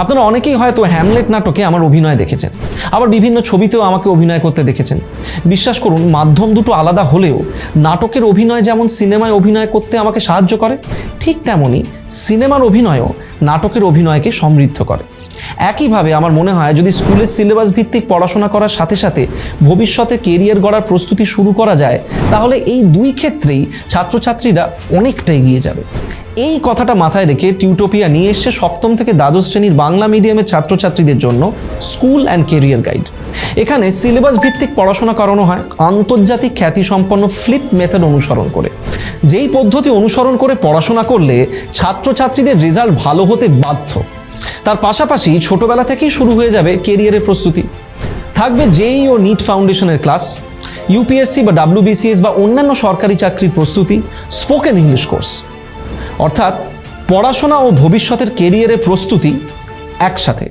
আপনারা অনেকেই হয়তো হ্যামলেট নাটকে আমার অভিনয় দেখেছেন। আবার বিভিন্ন ছবিতেও আমাকে অভিনয় করতে দেখেছেন। বিশ্বাস করুন, মাধ্যম দুটো আলাদা হলেও নাটকের অভিনয় যেমন সিনেমায় অভিনয় করতে আমাকে সাহায্য করে, ঠিক তেমনই সিনেমার অভিনয়ও নাটকের অভিনয়কে সমৃদ্ধ করে। একইভাবে আমার মনে হয়, যদি স্কুলের সিলেবাস ভিত্তিক পড়াশোনা করার সাথে সাথে ভবিষ্যতে কেরিয়ার গড়ার প্রস্তুতি শুরু করা যায়, তাহলে এই দুই ক্ষেত্রেই ছাত্রছাত্রীরা অনেকটা এগিয়ে যাবে। এই কথাটা মাথায় রেখে টিউটোপিয়া নিয়ে এসছে সপ্তম থেকে দ্বাদশ শ্রেণির বাংলা মিডিয়ামের ছাত্রছাত্রীদের জন্য স্কুল অ্যান্ড কেরিয়ার গাইড। এখানে সিলেবাস ভিত্তিক পড়াশোনা করানো হয়, আন্তর্জাতিক খ্যাতিসম্পন্ন ফ্লিপ মেথড অনুসরণ করে। যেই পদ্ধতি অনুসরণ করে পড়াশোনা করলে ছাত্রছাত্রীদের রেজাল্ট ভালো হতে বাধ্য। তার পাশাপাশি ছোটবেলা থেকেই শুরু হয়ে যাবে কেরিয়ারের প্রস্তুতি। থাকবে জেই ও নিট ফাউন্ডেশনের ক্লাস, ইউপিএসসি বা ডাব্লিউবিসিএস বা অন্যান্য সরকারি চাকরির প্রস্তুতি, স্পোকেন ইংলিশ কোর্স। অর্থাৎ পড়াশোনা ও ভবিষ্যতের কেরিয়ারের প্রস্তুতি একসাথে।